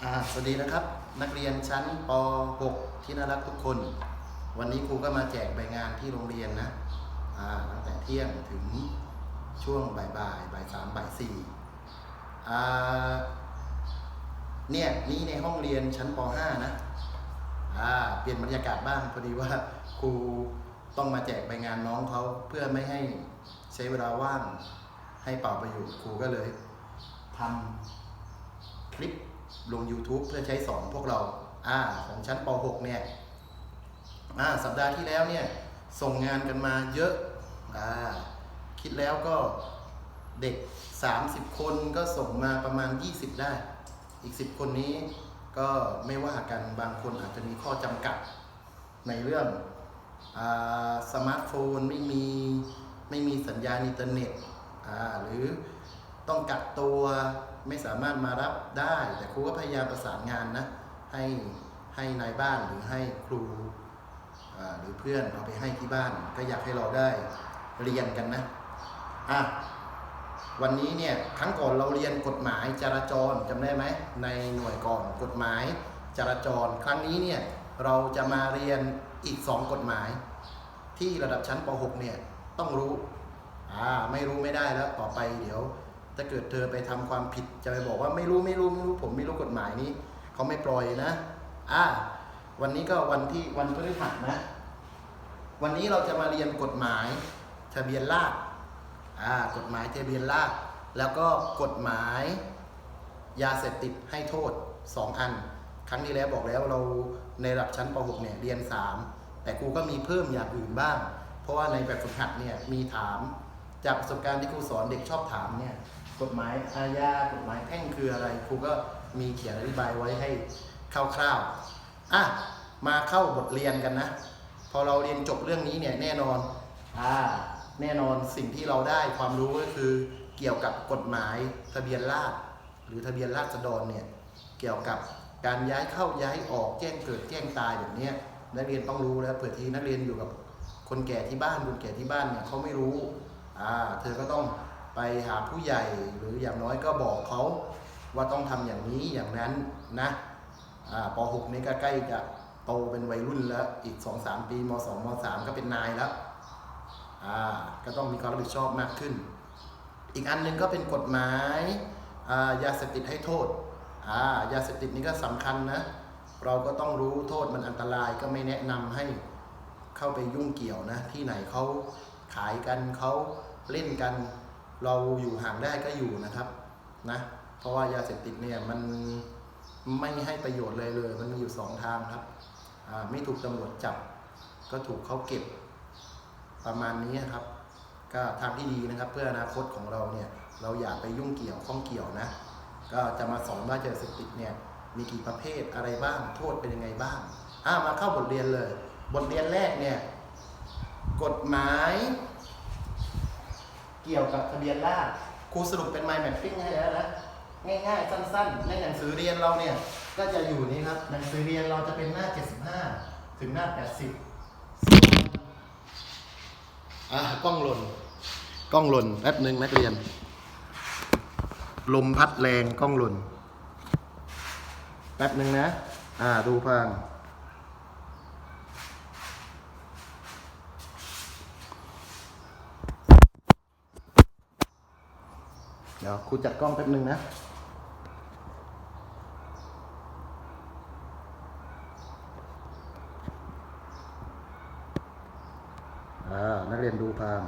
สวัสดีนะครับ นักเรียนชั้นป .6 ที่น่ารักทุกคน วันนี้ครูก็มาแจกใบงานที่โรงเรียนนะตั้งแต่เที่ยงถึงช่วงบ่ายบ่ายบ่ายสามบ่ายสี่เนี่ยนี่ในห้องเรียนชั้นป .5 นะเปลี่ยนบรรยากาศบ้างพอดีว่าครูต้องมาแจกใบงานน้องเขาเพื่อไม่ให้ใช้เวลาว่างให้เป่าประโยชน์ครูก็เลยทำคลิป ลง YouTube เพื่อใช้สอนพวกเราอ่าของชั้นป .6 เนี่ยอ่าสัปดาห์ที่แล้วเนี่ยส่งงานกันมาเยอะอ่าคิดแล้วก็เด็ก 30 คนก็ส่งมาประมาณ 20 ได้ อีก 10 คนนี้ก็ไม่ว่ากันบางคนอาจจะมีข้อจำกัดในเรื่องอาสมาร์ทโฟนไม่มีไม่มีสัญญาณอินเทอร์เน็ตอ่าหรือต้องกักตัว ไม่สามารถมารับได้ แต่ครูก็พยายามประสานงานนะ ให้ให้นายบ้านหรือให้ครูหรือเพื่อนเอาไปให้ที่บ้าน ก็อยากให้เราได้เรียนกันนะอะวันนี้เนี่ยครั้งก่อนเราเรียนกฎหมายจราจรจำได้ไหมในหน่วยก่อนกฎหมายจราจร ครั้งนี้เนี่ยเราจะมาเรียนอีกสองกฎหมาย ที่ระดับชั้นป .6 เนี่ยต้องรู้อ่าไม่รู้ไม่ได้แล้วต่อไปเดี๋ยว ถ้าเกิดเธอไปทำความผิดจะไปบอกว่าไม่รู้ไม่รู้ไม่รู้ผมไม่รู้กฎหมายนี้เขาไม่ปล่อยนะอ่าวันนี้ก็วันที่วันพฤหัสนะ วันนี้เราจะมาเรียนกฎหมายทะเบียนราษฎร์อ่ากฎหมายทะเบียนราษฎร์แล้วก็กฎหมายยาเสพติดให้โทษ 2 อัน ครั้งที่แล้วบอกแล้วเราในระดับชั้นป .6 เนี่ยเรียน 3 แต่ครูก็มีเพิ่มอย่างอื่นบ้าง เพราะว่าในแบบฝึกหัดเนี่ยมีถามจากประสบการณ์ที่ครูสอนเด็กชอบถามเนี่ย กฎหมายอาญากฎหมายแพ่งคืออะไรครูก็มีเขียนอธิบายไว้ให้คร่าวๆอะมาเข้าบทเรียนกันนะ พอเราเรียนจบเรื่องนี้เนี่ยแน่นอนอ่าแน่นอนสิ่งที่เราได้ความรู้ก็คือเกี่ยวกับกฎหมายทะเบียนราษฎรหรือทะเบียนราษฎรเนี่ยเกี่ยวกับการย้ายเข้าย้ายออกแจ้งเกิดแจ้งตายแบบนี้นักเรียนต้องรู้แล้วเผื่อทีนักเรียนอยู่กับคนแก่ที่บ้านคนแก่ที่บ้านเนี่ยเขาไม่รู้อ่าเธอก็ต้อง ไปหาผู้ใหญ่หรืออย่างน้อยก็บอกเขาว่าต้องทำอย่างนี้อย่างนั้นนะอ่าป .6 นี่ก็ใกล้จะโตเป็นวัยรุ่นแล้วอีก 2-3 ปีม 2 ม 3 ก็เป็นนายแล้วก็ต้องมีความรับผิดชอบมากขึ้น อีกอันหนึงก็เป็นกฎหมายายาเสพติดให้โทษายาเสพติดนี่ก็สำคัญนะเราก็ต้องรู้โทษมันอันตรายก็ไม่แนะนำให้เข้าไปยุ่งเกี่ยวนะที่ไหนเขาขายกันเขาเล่นกัน เราอยู่ห่างได้ก็อยู่นะครับนะเพราะว่ายาเสพติดเนี่ยมันไม่ให้ประโยชน์เลยเลย มันมีอยู่สองทางครับไม่ถูกตำรวจจับ ก็ถูกเขาเก็บประมาณนี้ครับ ก็ทางที่ดีนะครับ เพื่ออนาคตของเราเนี่ยเราอย่าไปยุ่งเกี่ยวข้องเกี่ยวนะ ก็จะมาสอนว่ายาเสพติดเนี่ยมีกี่ประเภทอะไรบ้าง โทษเป็นยังไงบ้างอ่ามาเข้าบทเรียนเลย บทเรียนแรกเนี่ยกฎหมาย เกี่ยวกับทะเบียนราษฎร์ครูสรุปเป็น mind mapping ให้แล้วนะง่ายๆ สั้นๆ ในหนังสือเรียนเราเนี่ย ก็จะอยู่นี่ครับ หนังสือเรียนเราจะเป็นหน้า 75 ถึงหน้า 80อะกล้องหล่นกล้องหล่นแป๊บหนึ่งนักเรียน ลมพัดแรงกล้องหล่นแป๊บหนึ่งนะ อ่าดูพัง ดี๋ยวครูจัดกล้องแป๊บหนึ่งนะนักเรียนดูพาม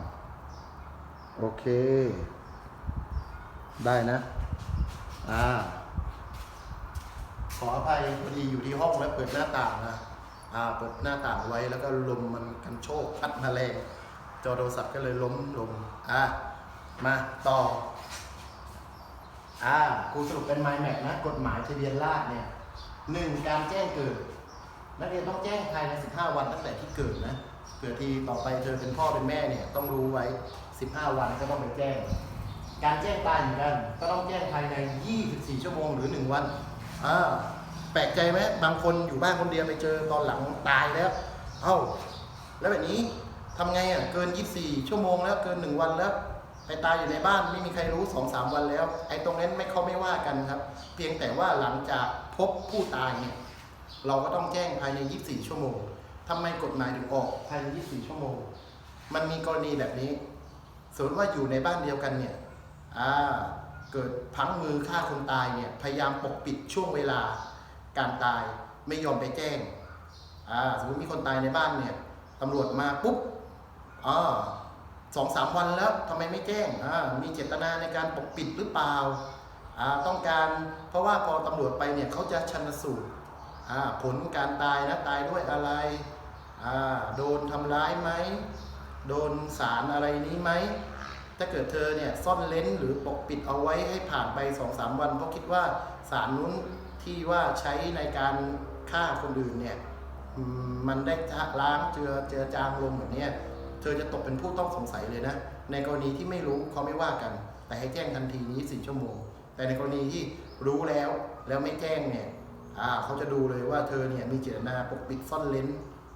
โอเค ได้นะ อ่า ขออภัยพอดีอยู่ที่ห้องแล้วเปิดหน้าต่างนะอ่าเปิดหน้าต่างไว้แล้วก็ลมมันกันโชกพัดมาแรงจอโทรศัพท์ก็เลยล้มลงอ่ามาต่อ อ่าครูสรุปเป็น mind map นะ กฎหมายทะเบียนราษฎรเนี่ยหนึ่งการแจ้งเกิด นักเรียนต้องแจ้งภายใน 15 วันตั้งแต่ที่เกิดนะเผื่อทีต่อไปเธอเป็นพ่อเป็นแม่เนี่ยต้องรู้ไว้ 15 วันก็ต้องไปแจ้ง การแจ้งตายเหมือนกัน ก็ต้องแจ้งภายใน 24 ชั่วโมงหรือ 1 วันอ่าแปลกใจไหมบางคนอยู่บ้านคนเดียวไปเจอตอนหลังตายแล้ว เอ้า แล้วแบบนี้ทำไงอะเกิน 24 ชั่วโมงแล้วเกิน 1 วันแล้ว ไปตายอยู่ในบ้านไม่มีใครรู้สองสามวันแล้ว ไอ้ตรงนั้นไม่เขาไม่ว่ากันครับ เพียงแต่ว่าหลังจากพบผู้ตายเนี่ยเราก็ต้องแจ้งภายใน 24 ชั่วโมงทำไมกฎหมายถึงออกภายใน 24 ชั่วโมง มันมีกรณีแบบนี้สมมติว่าอยู่ในบ้านเดียวกันเนี่ยอ่าเกิดพังมือฆ่าคนตายเนี่ยพยายามปกปิดช่วงเวลาการตายไม่ยอมไปแจ้งอ่าสมมติมีคนตายในบ้านเนี่ยตำรวจมาปุ๊บอ่า สองสามวันแล้วทำไมไม่แจ้งมีเจตนาในการปกปิดหรือเปล่าต้องการเพราะว่าพอตำรวจไปเนี่ยเขาจะชันสูตรผลการตายนะตายด้วยอะไร โดนทำร้ายไหม โดนสารอะไรนี้ไหม ถ้าเกิดเธอเนี่ยซ่อนเลนหรือปกปิดเอาไว้ให้ผ่านไปสองสามวันเพราะคิดว่าสารนู้นที่ว่าใช้ในการฆ่าคนอื่นเนี่ยมันได้ล้างเจือเจือจางลงแบบเนี้ย เธอจะตกเป็นผู้ต้องสงสัยเลยนะ ในกรณีที่ไม่รู้เขาไม่ว่ากัน แต่ให้แจ้งทันทีนี้สี่ชั่วโมง แต่ในกรณีที่รู้แล้วแล้วไม่แจ้งเนี่ยอ่าเขาจะดูเลยว่าเธอเนี่ยมีเจตนาปกปิดซ่อนเลน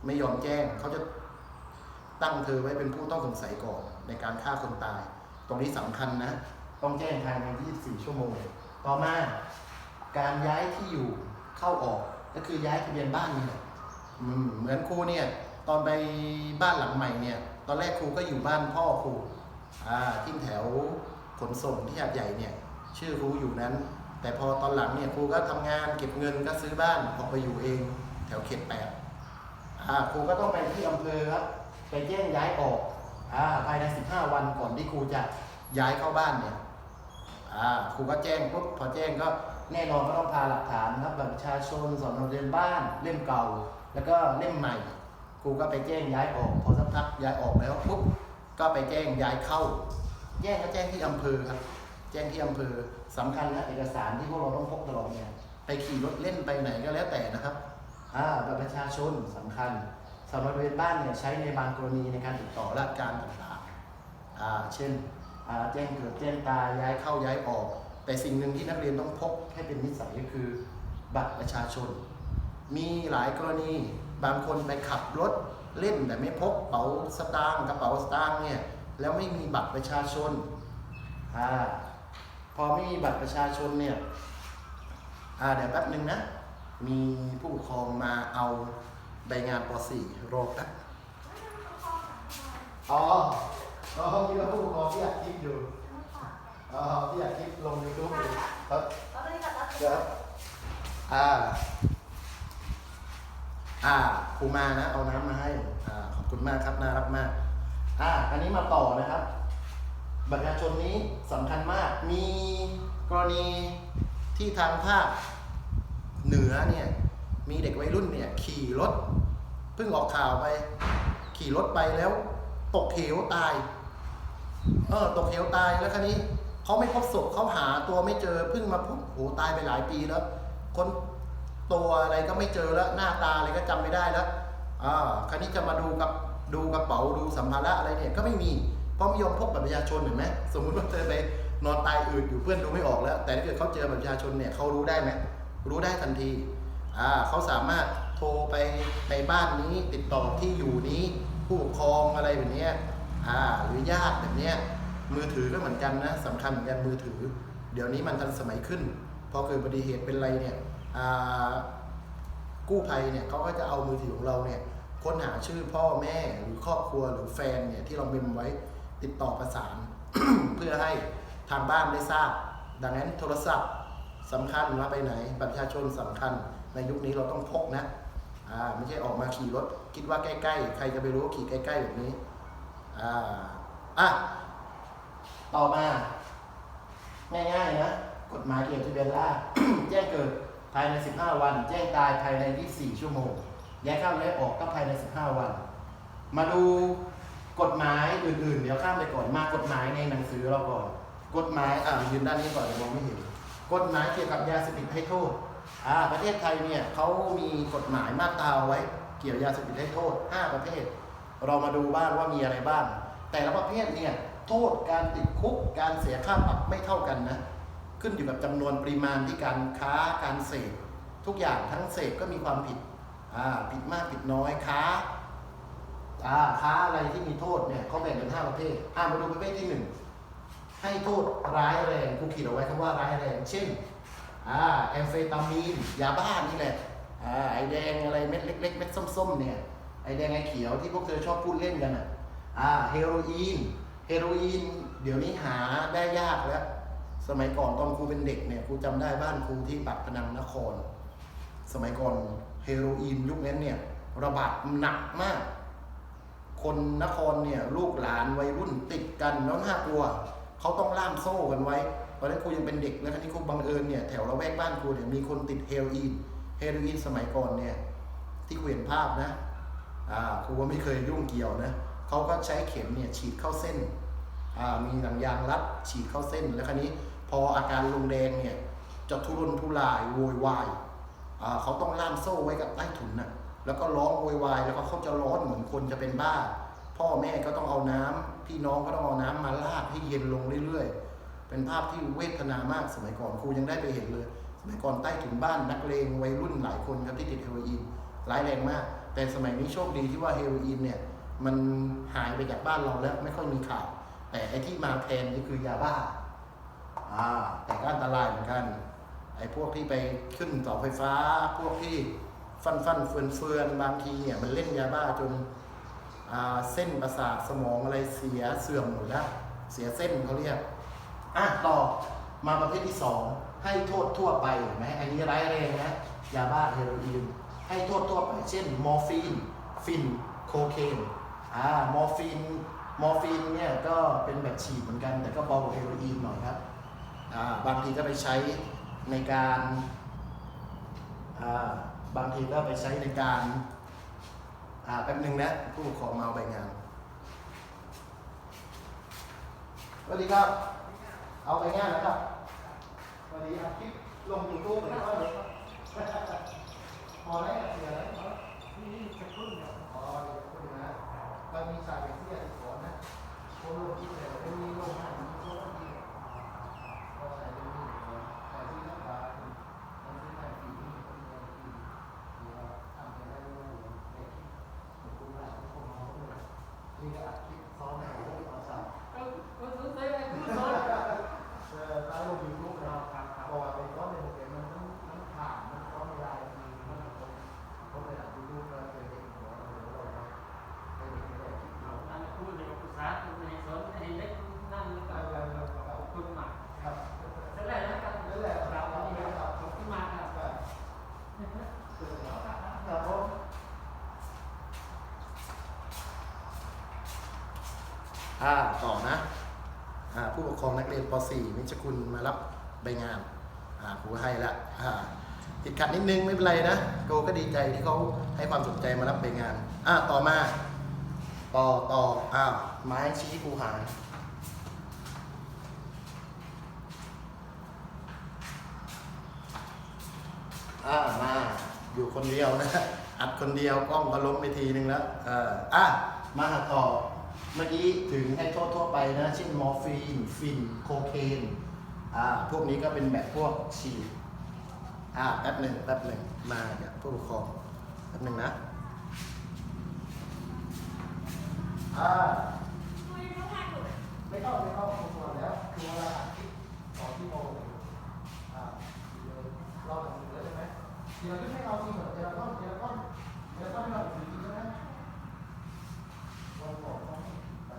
ไม่ยอมแจ้ง เขาจะตั้งเธอไว้เป็นผู้ต้องสงสัยก่อนในการฆ่าคนตาย ตรงนี้สำคัญนะ ต้องแจ้งภายใน 24 ชั่วโมง ต่อมาการย้ายที่อยู่เข้าออกก็คือย้ายทะเบียนบ้านนี่แหละเหมือนครูเนี่ยตอนไปบ้านหลังใหม่เนี่ย ตอนแรกครูก็อยู่บ้านพ่อครูอ่าที่แถวขนส่งที่หาดใหญ่เนี่ย ชื่อครูอยู่นั้น แต่พอตอนหลังเนี่ยครูก็ทำงานเก็บเงินก็ซื้อบ้านออกไปอยู่เอง แถวเขตแปดอ่าครูก็ต้องไปที่อำเภอครับไปแจ้งย้ายออกอ่าภายใน 15 วันก่อนที่ครูจะย้ายเข้าบ้านเนี่ยอ่าครูก็แจ้งปุ๊บพอแจ้งก็แน่นอนก็ต้องพาหลักฐานครับบัตรประชาชนสอนอเรียนบ้านเล่มเก่า แล้วก็เล่มใหม่ ครูก็ไปแจ้งย้ายออก พอสักพักย้ายออกแล้วปุ๊บก็ไปแจ้งย้ายเข้า แจ้งก็แจ้งที่อำเภอครับ แจ้งที่อำเภอสำคัญนะเอกสารที่พวกเราต้องพกตลอดเนี่ยไปขี่รถเล่นไปไหนก็แล้วแต่นะครับอ่าบัตรประชาชนสำคัญสำหรับทะเบียนบ้านเนี่ยใช้ในบางกรณีในการติดต่อราชการต่างๆอ่าเช่นอ่าแจ้งเกิดแจ้งตายย้ายเข้าย้ายออก แต่สิ่งหนึ่งที่นักเรียนต้องพกให้เป็นนิสัยก็คือ บัตรประชาชน มีหลายกรณี บางคนไปขับรถเล่นแต่ไม่พกเป๋าสตางค์กระเป๋าสตางค์เนี่ยแล้วไม่มีบัตรประชาชนอ่าพอไม่มีบัตรประชาชนเนี่ยอ่าเดี๋ยวแป๊บหนึ่งนะ มีผู้ปกครองมาเอาใบงานป .4 รอแป๊บอ๋ออ๋อมีผู้ปกครองที่อยากคลิปอยู่อ๋อที่อยากคลิปลงยูทูบอยู่ครับเดี๋ยวอ่า อ่าครูมานะเอาน้ำมาให้อ่าขอบคุณมากครับน่ารักมากอ่าอันนี้มาต่อนะครับ บัตรประชาชนนี้สำคัญมากมีกรณีที่ทางภาคเหนือเนี่ยมีเด็กวัยรุ่นเนี่ยขี่รถเพิ่งออกข่าวไป ขี่รถไปแล้ว ตกเหวตายเออตกเหวตายแล้วคราวนี้เขาไม่พบศพเขาหาตัวไม่เจอเพิ่งมาพบโอ้ตายไปหลายปีแล้วคน ตัวอะไรก็ไม่เจอแล้วหน้าตาอะไรก็จำไม่ได้แล้วอ่าคราวนี้จะมาดูกับดูกระเป๋าดูสัมภาระอะไรเนี่ยก็ไม่มีเพราะไม่ยอมพกบัตรประชาชนเห็นไหมสมมุติว่าเธอไปนอนตายอืดอยู่เพื่อนดูไม่ออกแล้ว แต่ถ้าเกิดเขาเจอบัตรประชาชนเนี่ยเขารู้ได้ไหมรู้ได้ทันทีอ่าเขาสามารถโทรไปในบ้านนี้ติดต่อที่อยู่นี้ ผู้ปกครองอะไรแบบนี้อ่าหรือญาติแบบนี้มือถือก็เหมือนกันนะสำคัญเหมือนกันมือถือ เดี๋ยวนี้มันทันสมัยขึ้นพอเกิดอุบัติเหตุเป็นไรเนี่ย กู้ภัยเนี่ยเขาก็จะเอามือถือของเราเนี่ยค้นหาชื่อพ่อแม่หรือครอบครัวหรือแฟนเนี่ยที่เราเมมไว้ติดต่อประสาน เพื่อให้ทางบ้านได้ทราบ ดังนั้นโทรศัพท์สำคัญว่าไปไหนบัตรประชาชนสำคัญ ในยุคนี้เราต้องพกนะอ่าไม่ใช่ออกมาขี่รถ คิดว่าใกล้ๆ ใครจะไปรู้ขี่ใกล้ๆแบบนี้อ่าอะต่อมา ง่ายๆนะกฎหมายเกี่ยวกับทะเบียนราษฎรแจ้งเกิด ภายใน 15 วัน แจ้งตายภายใน 24 ชั่วโมงย้ายเข้าย้ายออกก็ภายใน 15 วัน มาดูกฎหมายอื่นๆ เดี๋ยวข้ามไปก่อนมากฎหมายในหนังสือเราก่อน กฎหมายอ่ายืนด้านนี้ก่อนเดี๋ยวมองไม่เห็นกฎหมายเกี่ยวกับยาเสพติดให้โทษอ่าประเทศไทยเนี่ยเขามีกฎหมายมาตราเอาไว้เกี่ยวยาเสพติดให้โทษ 5 ประเภท เรามาดูบ้างว่ามีอะไรบ้าง แต่ละประเภทเนี่ยโทษการติดคุกการเสียค่าปรับไม่เท่ากันนะ ขึ้นอยู่กับจำนวนปริมาณที่การค้าการเสพทุกอย่างทั้งเสพก็มีความผิดผิดมากผิดน้อยค้าค้าอะไรที่มีโทษเนี่ยเขาแบ่งเป็นห้าประเภทอ่ามาดูประเภทที่หนึ่งให้โทษร้ายแรงกูขีดเอาไว้คำว่าร้ายแรง เช่นอ่าแอมเฟตามีนยาบ้านี่แหละอ่าไอแดงอะไรเม็ดเล็กๆเม็ดส้มๆเนี่ยไอแดงไอเขียวที่พวกเธอชอบพูดเล่นกันอะอ่าเฮโรอีนเฮโรอีนเดี๋ยวนี้หาได้ยากแล้ว สมัยก่อนตอนครูเป็นเด็กเนี่ยครูจำได้บ้านครูที่ปากพนังนคร สมัยก่อนเฮโรอีนยุคนั้นเนี่ยระบาดหนักมาก คนนครเนี่ยลูกหลานวัยรุ่นติดกันแล้วน่ากลัวเขาต้องล่ามโซ่กันไว้ตอนนั้นครูยังเป็นเด็กแล้วทีนี้ครูบังเอิญเนี่ยแถวละแวกบ้านครูเนี่ยมีคนติดเฮโรอีนเฮโรอีนสมัยก่อนเนี่ยที่ครูเห็นภาพนะอ่าครูว่าไม่เคยยุ่งเกี่ยวนะเขาก็ใช้เข็มเนี่ยฉีดเข้าเส้นอ่ามีหนังยางรัดฉีดเข้าเส้นแล้วคราวนี้ ออาการลงแดงเนี่ยจะทุรนทุรายโวยวายเขาต้องล่ามโซ่ไว้กับใต้ถุนน่ะแล้วก็ร้องโวยวายแล้วก็เขาจะร้อนเหมือนคนจะเป็นบ้า พ่อแม่ก็ต้องเอาน้ำพี่น้องก็ต้องเอาน้ำมาลาดให้เย็นลงเรื่อยๆ เป็นภาพที่เวทนามากสมัยก่อนครูยังได้ไปเห็นเลย สมัยก่อนใต้ถุนบ้านนักเลงวัยรุ่นหลายคนครับที่ติดเฮโรอีนร้ายแรงมาก แต่สมัยนี้โชคดีที่ว่าเฮโรอีนเนี่ยมันหายไปจากบ้านเราแล้วไม่ค่อยมีข่าวแต่ไอ้ที่มาแทนนี่คือยาบ้า อ่าแต่ก็อันตรายเหมือนกันไอ้พวกที่ไปขึ้นเสาไฟฟ้า พวกที่ฟันฟันเฟือนเฟือนบางทีเนี่ยมันเล่นยาบ้าจนาเส้นประสาทสมองอะไรเสียเสื่อมหมดแล้วเสียเส้นเขาเรียกอะต่อมาประเภทที่สองให้โทษทั่วไปเห็นไหมอันนี้ร้ายแรงนะยาบ้าเฮโรอีนให้โทษทั่วไป เช่น มอร์ฟีน ฟิน โคเคนอ่ามอร์ฟีนมอร์ฟีนเนี่ยก็เป็นแบบฉีดเหมือนกันแต่ก็เบากว่าเฮโรอีนหน่อยครับ บางทีก็ไปใช้ในการบางทีก็ไปใช้ในการแป๊บหนึ่งนะผู้ปกครองมาเอาใบงานสวัสดีครับ เอาใบงานนะครับสวัสดีครับคลิปลงยูทูบหรือว่าเลยพอไหมเสียแล้วนี่จะพึ่งเนี่ยอ๋อเดี๋ยวพึ่งนะเรามีสายเสียอีกคนนะโคนลที่ไหนไม่มีลงให้มีโชคดี ก็ใส่เรื่องนี้เลยแต่ที่รักษาคือมันเป็นแบบที่มีคนเดียวที่ที่ว่าทำไปได้ไม่ได้เลยในที่คุณว่าทุกคนมองเลยนี่ก็อัดคลิปซ้อมในโลกออนไลน์เออตามลงยูทูบเราครับพอไปซ้อมในโปรแกรมมันมันมันผ่านมันซ้อมไม่ได้มันมันคนคนในอัดยูทูบเราเคยเห็นหัวเราเราเราเคยเห็นแต่คลิปเราเราเราเราครับนั่นแหละครับนี่ครับครับผม่าต่อนะผู้ปกครองนักเรียนป .4 นิชคุณมารับใบงานครูให้ละอ่าติดขัดนิดนึงไม่เป็นไรนะโกก็ดีใจที่เขาให้ความสนใจมารับใบงานอ่าต่อมาต่อต่ออ้าวไม้ชี้ครูหายอ่ามาอยู่คนเดียวนะอัดคนเดียวกล้องก็ล้มไปทีนึงแล้วเอออะมาต่อ เมื่อกี้ถึงให้โทษทั่วไปนะเช่นมอร์ฟีน ฟิน โคเคนอ่าพวกนี้ก็เป็นแบบพวกฉีดอ่าแป๊บหนึ่งแป๊บหนึ่งมาจากผู้ปกครองแป๊บหนึ่งนะอ่าไม่เข้าไม่เข้าผมบอกแล้วคือเวลาอัดคลิปสองชั่โมงอ่าเราทำถึงแล้วใช่ไหมทีละคลิปให้เราทีเหมือนทีละก้อนทีละก้อนทีละก้อนให้เราถึงจริงใช่ไหมเราบอกเขาให้ไป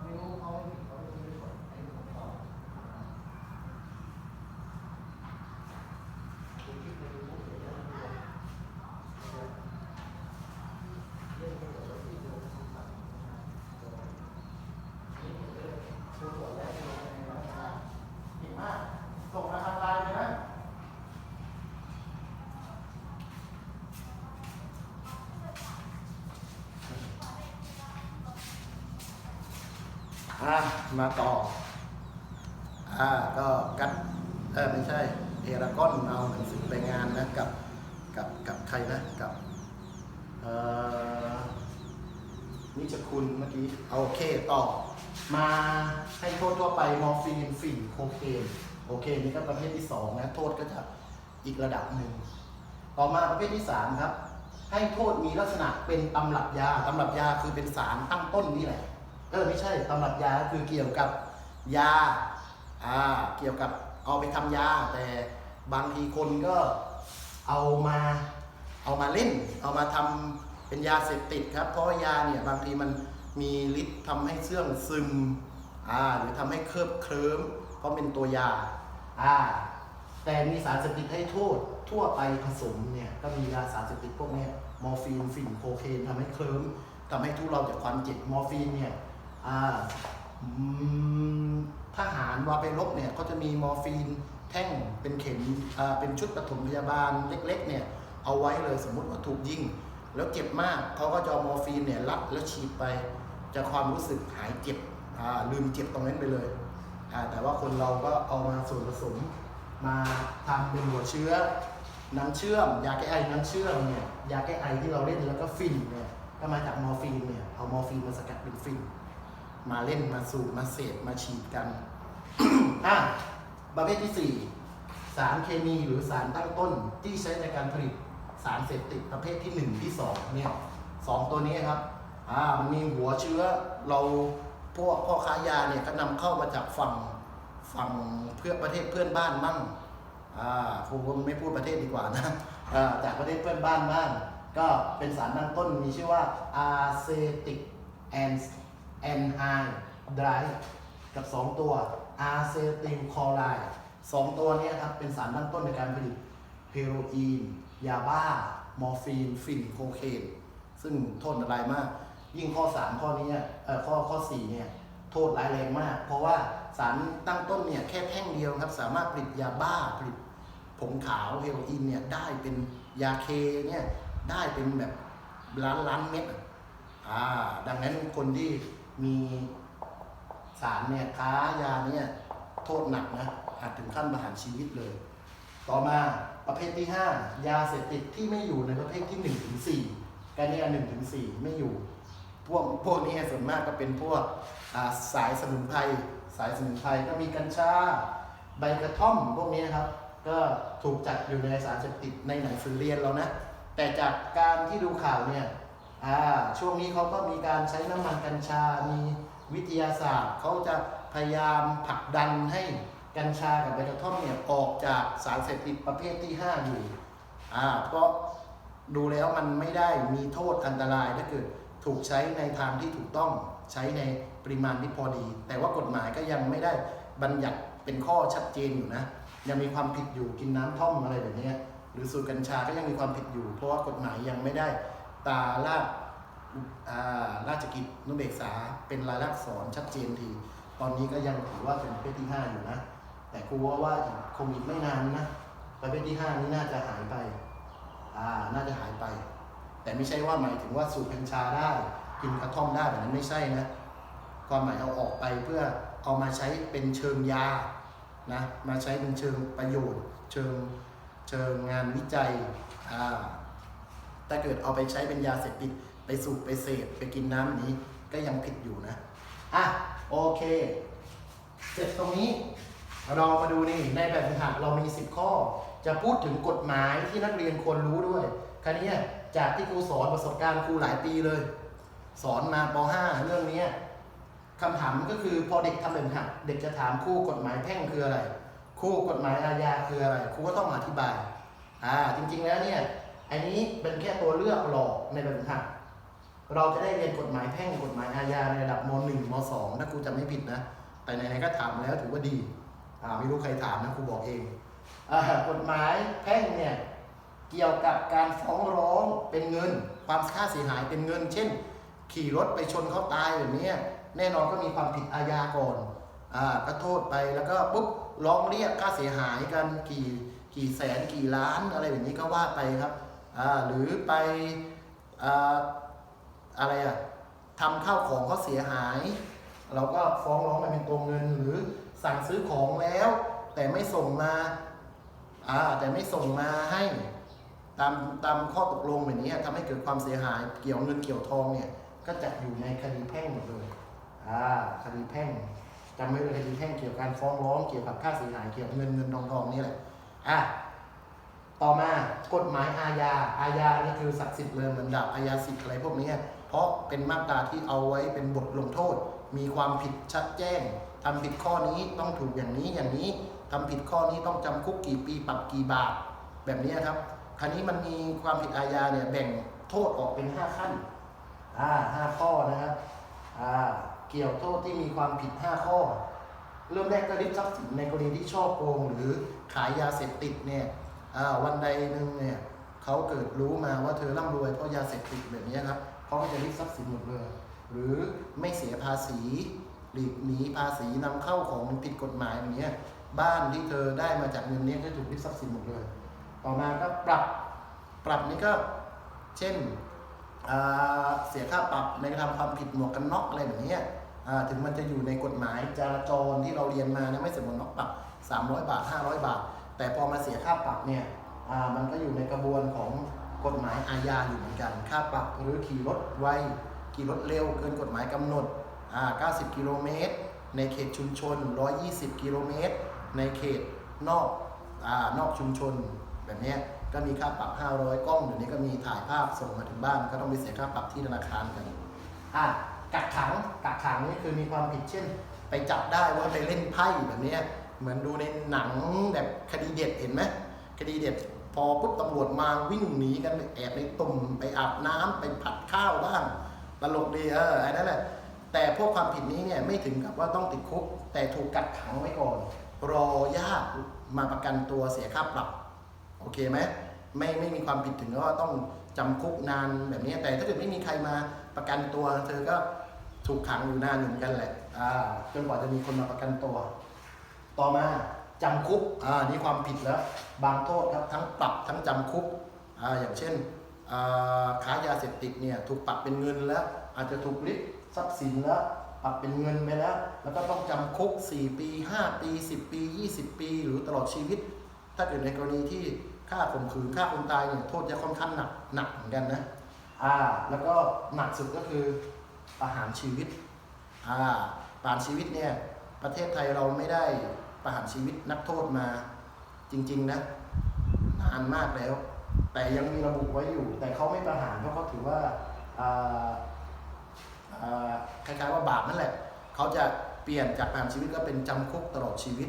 ไม่รู้เขาให้เขาไม่ได้บอกให้ผมตอบคุณคิดในรู้เสียแล้วไม่รู้เรื่องที่เกิดที่เกิดที่สั่งนี่เรื่องตัวตัวแรกที่เราในร้านอาหารดีมากส่งมาทางไลน์เลยนะ อะมาต่อ อ่า ก็กัดเออไม่ใช่เอรากอนเอาหนังสือไปงานนะกับกับกับใครนะกับเอ่อนิจคุณเมื่อกี้เอาโอเคต่อ มาให้โทษทั่วไปมอร์ฟีนฟินโคเคนโอเคนี่ก็ประเภทที่สองนะโทษก็จะอีกระดับหนึ่งต่อมาประเภทที่สามครับ ให้โทษมีลักษณะเป็นตำรับยาตำรับยาคือเป็นสารตั้งต้นนี่แหละ เออไม่ใช่ตำรับยาก็คือเกี่ยวกับยาอ่าเกี่ยวกับเอาไปทำยา แต่บางทีคนก็เอามาเอามาเล่น เอามาทำเป็นยาเสพติดครับ เพราะยาเนี่ยบางทีมันมีฤทธิ์ทำให้เสื่องซึมอ่าหรือทำให้เคลิบเคลิ้มเพราะเป็นตัวยาอ่าแต่มีสารเสพติดให้โทษทั่วไปผสมเนี่ยก็มียาสารเสพติดพวกเนี้ยมอร์ฟีนฝิ่นโคเคนทำให้เคลิ้มทำให้ทุเราจากความเจ็บมอร์ฟีนเนี่ย อ่าอืมทหารวาไปรบเนี่ยเขาจะมีมอร์ฟีนแท่งเป็นเข็มอ่าเป็นชุดปฐมพยาบาลเล็กๆเนี่ยเอาไว้เลยสมมุติว่าถูกยิง แล้วเจ็บมากเขาก็จะเอามอร์ฟีนเนี่ยรัดแล้วฉีดไปจะความรู้สึกหายเจ็บอ่าลืมเจ็บตรงนั้นไปเลยอ่าแต่ว่าคนเราก็เอามาส่วนผสมมาทำเป็นหัวเชื้อน้ำเชื่อม ยาแก้ไอน้ำเชื่อมเนี่ยยาแก้ไอที่เราเล่นแล้วก็ฟินเนี่ยก็มาจากมอร์ฟีนเนี่ยเอามอร์ฟีนมาสกัดเป็นฟิน มาเล่นมาสูบมาเสพมาฉีดกัน อะประเภทที่4สารเคมีหรือสารตั้งต้นที่ใช้ในการผลิตสารเสพติดประเภทที่1ที่2เนี่ยสองตัวนี้ครับอ่ามันมีหัวเชื้อเราพวกพ่อค้ายาเนี่ยก็นำเข้ามาจากฝั่งฝั่งเพื่อประเทศเพื่อนบ้านมั่งอ่าผมไม่พูดประเทศดีกว่านะอ่าจากประเทศเพื่อนบ้านบ้างก็เป็นสารตั้งต้นมีชื่อว่าอาเซติกแอน แอนไฮไดรกับ 2 ตัวอาเซติลคอไรด์สองตัวนี้ครับเป็นสารตั้งต้นในการผลิตเฮโรอีน ยาบ้า มอร์ฟีนฟินโคเคน ซึ่งโทษอันตรมาก ยิ่งข้อ 3 ข้อนี้เอ่อข้อข้อ 4 เนี่ย โทษร้ายแรงมาก เพราะว่าสารตั้งต้นเนี่ยแค่แท่งเดียวครับ สามารถผลิตยาบ้าผลิตผงขาวเฮโรอีนเนี่ยได้เป็นยาเคเนี่ยได้เป็นแบบล้านล้านเม็ดอ่าดังนั้นคนที่ มีสารเนี่ยค้ายาเนี่ยโทษหนักนะอาจถึงขั้นประหารชีวิตเลย ต่อมาประเภทที่ 5 ยาเสพติดที่ไม่อยู่ในประเภทที่1ถึง4กันเนี่ย1ถึง4ไม่อยู่ พวกพวกนี้ส่วนมากก็เป็นพวกาสายสมุนไพรสายสมุนไพรก็มีกัญชาใบกระท่อมพวกนี้นะครับ ก็ถูกจัดอยู่ในสารเสพติดในหนังสือเรียนเรานะแต่จากการที่ดูข่าวเนี่ย อ่าช่วงนี้เขาก็มีการใช้น้ำมันกัญชา มีวิทยาศาสตร์ เขาจะพยายามผลักดันให้กัญชากับใบกระท่อมเนี่ยออกจากสารเสพติดประเภทที่ 5 อยู่อ่าเพราะดูแล้วมันไม่ได้มีโทษอันตรายถ้าเกิดถูกใช้ในทางที่ถูกต้องใช้ในปริมาณที่พอดี แต่ว่ากฎหมายก็ยังไม่ได้บัญญัติเป็นข้อชัดเจนอยู่นะ ยังมีความผิดอยู่กินน้ำท่อมอะไรแบบนี้หรือสูบกัญชาก็ยังมีความผิดอยู่ เพราะว่ากฎหมายยังไม่ได้ ตาราชอ่าราชกิจนุเบกษาเป็นรายลักษณ์อักษรชัดเจนทีตอนนี้ก็ยังถือว่าเป็นประเภทที่ 5 อยู่นะ แต่ครูว่าว่าคงอีกไม่นานนะประเภทที่ 5 นี้น่าจะหายไปอ่าน่าจะหายไป แต่ไม่ใช่ว่าหมายถึงว่าสูบกัญชาได้กินกระท่อมได้แบบนั้นไม่ใช่นะความหมายเอาออกไปเพื่อเอามาใช้เป็นเชิงยานะมาใช้เป็นเชิงประโยชน์ เชิงเชิงงานวิจัยอ่า ถ้าเกิดเอาไปใช้เป็นยาเสพติดไปสูบไปเสพไปกินน้ำนี้ก็ยังผิดอยู่นะ อะ โอเค เสร็จตรงนี้ เรามาดูนี่ในแบบฝึกหัดเรามี 10 ข้อ จะพูดถึงกฎหมายที่นักเรียนควรรู้ด้วยคราวนี้จากที่ครูสอนประสบการณ์ครูหลายปีเลย สอนมาป .5 เรื่องนี้คำถามก็คือพอเด็กทำแบบฝึกหัดเด็กจะถามคู่กฎหมายแพ่งคืออะไร คู่กฎหมายอาญาคืออะไรครูก็ต้องอธิบายอ่าจริงๆแล้วเนี่ย อันนี้เป็นแค่ตัวเลือกหลอกในแบบฝึกหัดเราจะได้เรียนกฎหมายแพ่งกฎหมายอาญาในระดับม .1 ม .2 ถ้าครูจำไม่ผิดนะ แต่ไหนๆก็ถามแล้วถือว่าดีอ่าไม่รู้ใครถามนะครูบอกเองอกฎหมายแพ่งเนี่ยเกี่ยวกับการฟ้องร้องเป็นเงิน ความค่าเสียหายเป็นเงิน เช่น ขี่รถไปชนเขาตายแบบนี้แน่นอนก็มีความผิดอาญาก่อนอ่าก็โทษไปแล้วก็ปุ๊บร้องเรียกค่าเสียหายกันกี่กี่แสนกี่ล้านอะไรแบบนี้ก็ว่าไปครับ หรือไปออะไรอะทำข้าวของเขาเสียหาย เราก็ฟ้องร้องไปเป็นตัวเงิน หรือสั่งซื้อของแล้ว แต่ไม่ส่งมาอ่าแต่ไม่ส่งมาให้ตามตามข้อตกลงแบบนี้ทำให้เกิดความเสียหายเกี่ยวเงินเกี่ยวทองเนี่ยก็จะอยู่ในคดีแพ่งหมดเลยอ่าคดีแพ่งจำไว้เลยคดีแพ่งเกี่ยวกับการฟ้องร้องเกี่ยวกับค่าเสียหายเกี่ยวกับเงินเงินทองทองนี่แหละอะ ต่อมากฎหมายอาญาอาญานี่คือศักดิ์สิทธิ์เลยเหมือนดาบอาญาสิทธิ์อะไรพวกนี้ เพราะเป็นมาตราที่เอาไว้เป็นบทลงโทษ มีความผิดชัดแจ้งทำผิดข้อนี้ต้องถูกอย่างนี้อย่างนี้ทำผิดข้อนี้ต้องจำคุกกี่ปีปรับกี่บาท แบบนี้ครับคราวนี้มันมีความผิดอาญาเนี่ยแบ่งโทษออกเป็น 5 ขั้นอ่าห้าข้อนะครับอ่าเกี่ยวโทษที่มีความผิด 5 ข้อ เริ่มแรกก็ริบทรัพย์สินในกรณีที่ช่อโกงหรือขายยาเสพติดเนี่ย วันใดหนึ่งเนี่ยเขาเกิดรู้มาว่าเธอร่ำรวยเพราะยาเสพติดแบบนี้ครับเขาก็จะริบทรัพย์สินหมดเลยหรือไม่เสียภาษีหลีกหนีภาษีนำเข้าของผิดกฎหมายอย่างเงี้ยบ้านที่เธอได้มาจากเงินนี้ก็ถูกริบทรัพย์สินหมดเลย ต่อมาก็ปรับปรับนี่ก็เช่นเสียค่าปรับในการทำความผิดหมวกกันน็อกอะไรแบบนี้ถึงมันจะอยู่ในกฎหมายจราจรที่เราเรียนมานะไม่เสียหมวกกันน็อกปรับ 300 บาท 500 บาท แต่พอมาเสียค่าปรับเนี่ยอ่ามันก็อยู่ในกระบวนของกฎหมายอาญาอยู่เหมือนกัน ค่าปรับหรือขี่รถไวขี่รถเร็วเกินกฎหมายกำหนดอ่า90 กิโลเมตร ในเขตชุมชน 120 กิโลเมตร ในเขตนอกอานอกชุมชน แบบนี้ก็มีค่าปรับ 500 กล้องเดี๋ยวนี้ก็มีถ่ายภาพส่งมาถึงบ้าน ก็ต้องไปเสียค่าปรับที่ธนาคารกันอะกักขัง กักขังนี่คือมีความผิดเช่น ไปจับได้ว่าไปเล่นไพ่แบบนี้ เหมือนดูในหนังแบบคดีเด็ดเห็นไหมคดีเด็ดพอปุ๊บตำรวจมาวิ่งหนีกันไปแอบในตุ่มไปอาบน้ำไปผัดข้าวบ้างตลกดีเออไอ้นั่นแหละแต่พวกความผิดนี้เนี่ยไม่ถึงกับว่าต้องติดคุก แต่ถูกกักขังไว้ก่อน รอญาติมาประกันตัวเสียค่าปรับ โอเคไหมไม่ไม่มีความผิดถึงว่าต้องจำคุกนานแบบนี้แต่ถ้าเกิดไม่มีใครมาประกันตัว เธอก็ถูกขังอยู่นานอยู่เหมือนกันแหละอ่าจนกว่าจะมีคนมาประกันตัว ต่อมาจำคุกอ่านี่ความผิดแล้ว บางโทษครับทั้งปรับทั้งจำคุกอ่าอย่างเช่นอ่าค้ายาเสพติดเนี่ยถูกปรับเป็นเงินแล้ว อาจจะถูกริบทรัพย์สินแล้วปรับเป็นเงินไปแล้ว แล้วก็ต้องจำคุก 4 ปี 5 ปี 10 ปี 20 ปี หรือตลอดชีวิต ถ้าเกิดในกรณีที่ฆ่าข่มขืนฆ่าคนตายเนี่ยโทษจะค่อนข้างหนักหนักเหมือนกันนะอ่าแล้วก็หนักสุดก็คือประหารชีวิตอ่าประหารชีวิตเนี่ยประเทศไทยเราไม่ได้ ประหารชีวิตนักโทษมาจริง ๆ นะนานมากแล้ว แต่ยังมีระบุไว้อยู่ แต่เขาไม่ประหารเพราะเขาถือว่าคล้ายๆว่าบาปนั่นแหละเขาจะเปลี่ยนจากประหารชีวิตก็เป็นจำคุกตลอดชีวิต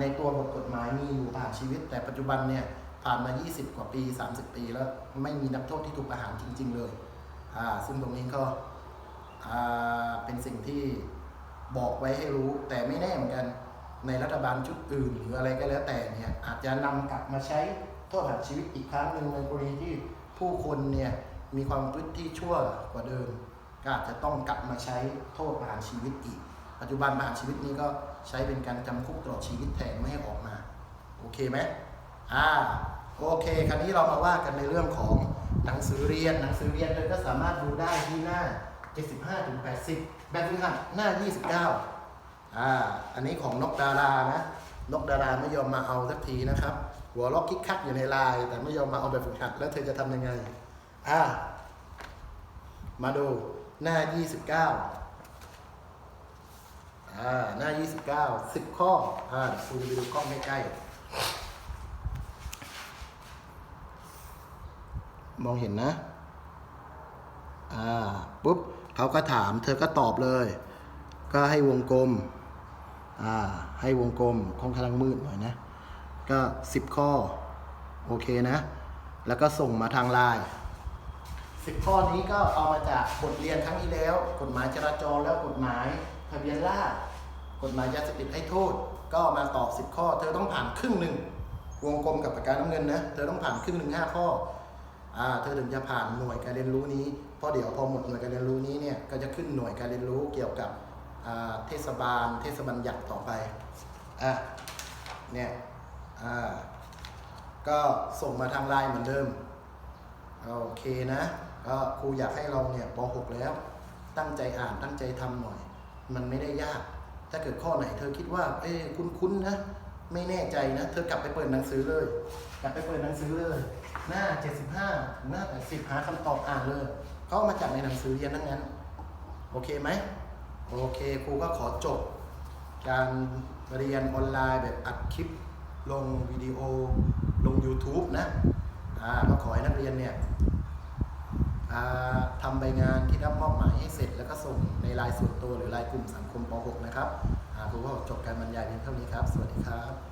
ในตัวบทกฎหมายมีอยู่ประหารชีวิต แต่ปัจจุบันเนี่ยผ่านมา 20 กว่าปี 30 ปีแล้วไม่มีนักโทษที่ถูกประหารจริง ๆ เลยซึ่งตรงนี้ก็เป็นสิ่งที่บอกไว้ให้รู้แต่ไม่แน่เหมือนกัน ในรัฐบาลชุดอื่น หรืออะไรก็แล้วแต่เนี่ยอาจจะนำกลับมาใช้โทษประหารชีวิตอีกครั้งหนึ่งในกรณีที่ผู้คนเนี่ยมีความพฤติที่ชั่วกว่าเดิมก็อาจจะต้องกลับมาใช้โทษประหารชีวิตอีก ปัจจุบันประหารชีวิตนี้ก็ใช้เป็นการจำคุกตลอดชีวิตแทนไม่ให้ออกมา โอเคไหมอ่าโอเค คราวนี้เรามาว่ากันในเรื่องของหนังสือเรียนหนังสือเรียนเลยก็สามารถดูได้ที่หน้า 75ถึง80 แบบฝึกหัดหน้า 29 อ่า อันนี้ของนกดารานะ นกดาราไม่ยอมมาเอาสักทีนะครับ หัวล็อกคิกคักอยู่ในลน์แต่ไม่ยอมมาเอาแบบฝึกหัดแล้วเธอจะทำยังไง อ่า มาดูหน้า 29 อ่า หน้า 29 10 ข้อ อ่าคุณไปดูกล้องใกล้ๆมองเห็นนะ อ่า ปุ๊บเขาก็ถาม เธอก็ตอบเลย ก็ให้วงกลม ให้วงกลมค่อนข้างมืดหน่อยนะ ก็ 10 ข้อ โอเคนะ แล้วก็ส่งมาทางไลน์สิบข้อนี้ก็เอามาจากบทเรียนครั้งที่แล้ว กฎหมายจราจรแล้วกฎหมายทะเบียนราษฎร์กฎหมายยาเสพติดให้โทษ ก็มาตอบสิบข้อ เธอต้องผ่านครึ่งหนึ่งวงกลมกับปากกาน้ำเงินนะ เธอต้องผ่านครึ่งหนึ่งห้าข้ออ่าเธอถึงจะผ่านหน่วยการเรียนรู้นี้ เพราะเดี๋ยวพอหมดหน่วยการเรียนรู้นี้เนี่ย ก็จะขึ้นหน่วยการเรียนรู้เกี่ยวกับ เทศบาล เทศบัญญัติต่อไปอะเนี่ยอ่าก็ส่งมาทางไลน์เหมือนเดิมโอเคนะก็ครูอยากให้เราเนี่ยป .6 แล้ว ตั้งใจอ่านตั้งใจทำหน่อย มันไม่ได้ยาก ถ้าเกิดข้อไหนเธอคิดว่าเอ้คุ้นๆนะไม่แน่ใจนะ เธอกลับไปเปิดหนังสือเลย กลับไปเปิดหนังสือเลย หน้า 75ถึงหน้า 80 หาคำตอบอ่านเลย เขาเอามาจากในหนังสือเรียนทั้งนั้น โอเคไหม โอเคครูก็ขอจบ การเรียนออนไลน์แบบอัดคลิป ลงวิดีโอลง YouTube นะอ่าก็ขอให้นักเรียนเนี่ยทำใบงานที่รับมอบหมายให้เสร็จแล้วก็ส่งในลายส่วนตัวหรือลายกลุ่มสังคมป .6 นะครับครูก็จบการบรรยายเพียงเท่านี้ครับ สวัสดีครับ